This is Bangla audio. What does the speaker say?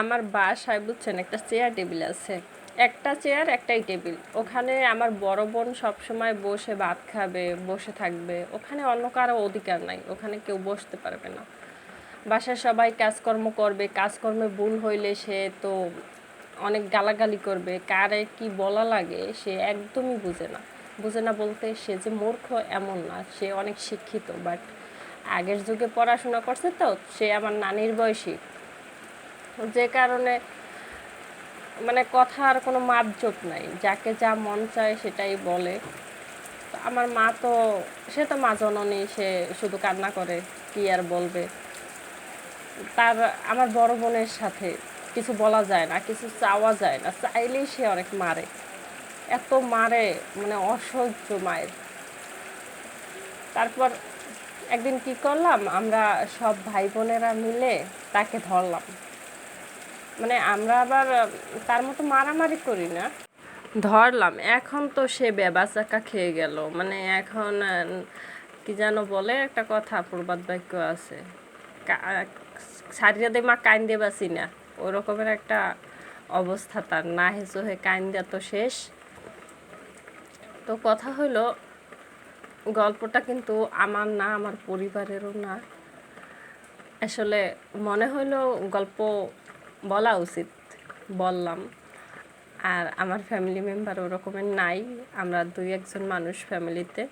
আমার বাসায় বুঝছেন একটা চেয়ার টেবিল আছে। একটা চেয়ার, একটাই টেবিল। ওখানে আমার বড় বোন সবসময় বসে ভাত খাবে, বসে থাকবে। ওখানে অন্য কারও অধিকার নাই, ওখানে কেউ বসতে পারবে না। বাসায় সবাই কাজকর্ম করবে, কাজকর্মে ভুল হইলে সে তো অনেক গালাগালি করবে। কারে কি বলা লাগে সে একদমই বুঝে না। বুঝে না বলতে সে যে মূর্খ এমন না, সে অনেক শিক্ষিত বাট আগের যুগে পড়াশোনা করছে তো, সে আমার নানির বয়সী। যে কারণে মানে কথার কোনো মাপজোপ নাই। যাকে যা মন চায় সেটাই বলে। আমার মা তো, সে তো মা জননী, সে শুধু কান্না করে, কি আর বলবে? তার, আমার বড় বোনের সাথে কিছু বলা যায় না, কিছু চাওয়া যায় না, চাইলেই সে অনেক মারে। এত মারে মানে অসহ্য মায়ের। তারপর একদিন কি করলাম, আমরা সব ভাই বোনেরা মিলে তাকে ধরলাম। মানে আমরা আবার, তার মতো মারামারি করি না। ধরলাম, এখন তো সে বেবাচাকা খেয়ে গেল। মানে এখন, কি যেন বলে একটা কথা, প্রবাদ বাক্য আছে। সারিয়া দে মা, কাইন দিয়ে বাসি না। ওরকমের একটা অবস্থা তার। না হেসো হে দেওয়া তো শেষ। তো কথা হলো গল্পটা কিন্তু আমার না, আমার পরিবারেরও না। আসলে মনে হলো গল্প বলা উচিত বললাম। আর আমার ফ্যামিলি মেম্বার ওরকমের নাই। আমরা দুই একজন মানুষ ফ্যামিলিতে